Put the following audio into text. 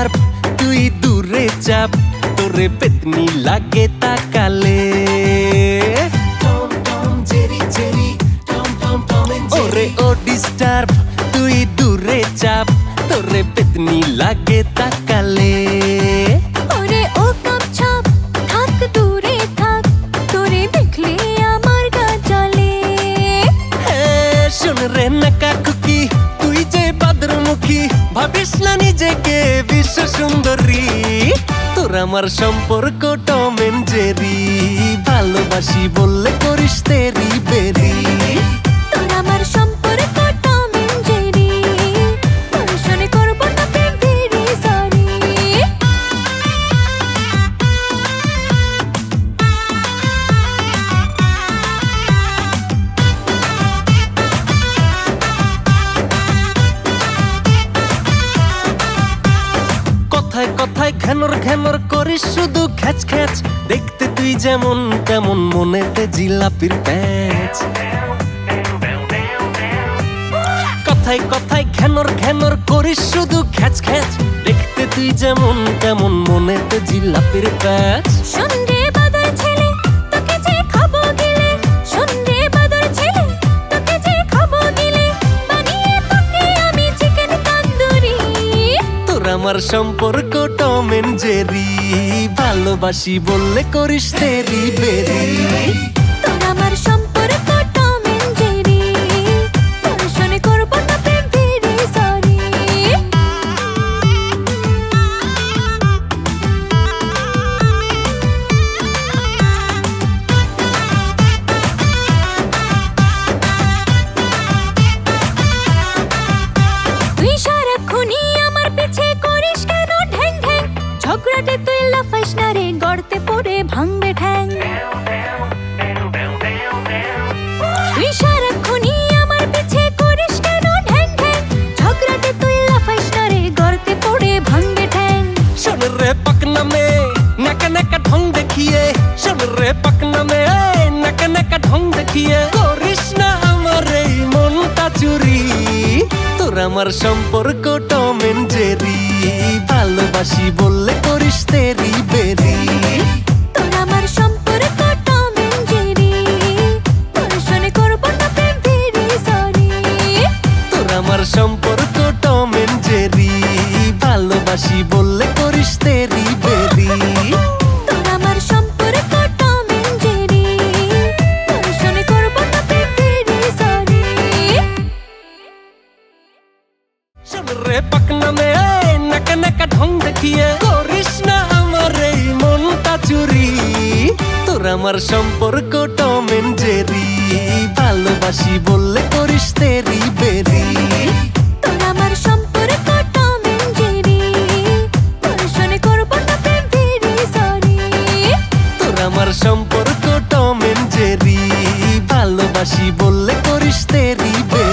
স্টার্প তুই দূরে চাপ তোরে পেতনি লাগে তাকালে। ওরে ও ডিস্টার্ব তুই দূরে চাপ তোরে পেতনি লাগে তাকালে। সুন্দরী তোর আমার সম্পর্ক টমেন জেরি। ভালোবাসি বললে করিস তেরি বেরি। কথায় কথায় ঘ্যানর ঘ্যানর করিস শুধু খ্যাচ খ্যাচ। দেখতে তুই যেমন তেমন মনেতে জিলাপির প্যাচ। কথায় কথায় ঘ্যানর ঘ্যানর করিস শুধু খেচ খেচ দেখতে তুই যেমন তেমন মনেতে জিলাপির প্যাচ। আমার সম্পর্ক টম এন্ড জেরি। ভালোবাসি বললে করিস তেরি বেরি। ঝগড়াটে তুই লাফাইস না রে গড়তে পড়ে ভাঙবে ঠ্যাং। আমার দেখিয়ে। আমার তোর আমার সম্পর্ক টম এন্ড জেরি। ভালোবাসি বললে করিস তেরি বেরি। তোর আমার সম্পর্ক টম এন্ড জেরি তোর শুনে করব না প্রেম ভেরি সরি তোর আমার সম্পর্ক টম এন্ড জেরি ভালোবাসি বললে করিস তেরি বেরি। তোর আমার সম্পর্ক টম এন্ড জেরি তোর শুনে করব না প্রেম ভেরি সরি শোন রে পাকনা মে নাকা নাকা ঢং দেখিয়ে। তোর আমার সম্পর্ক টম জেরি। ভালোবাসি বললে করিস তেরি বেরি। সম্পর্ক টমেন জেরি। সম্পর্ক জেরি। ভালোবাসি বললে করিস তেরি বেরি।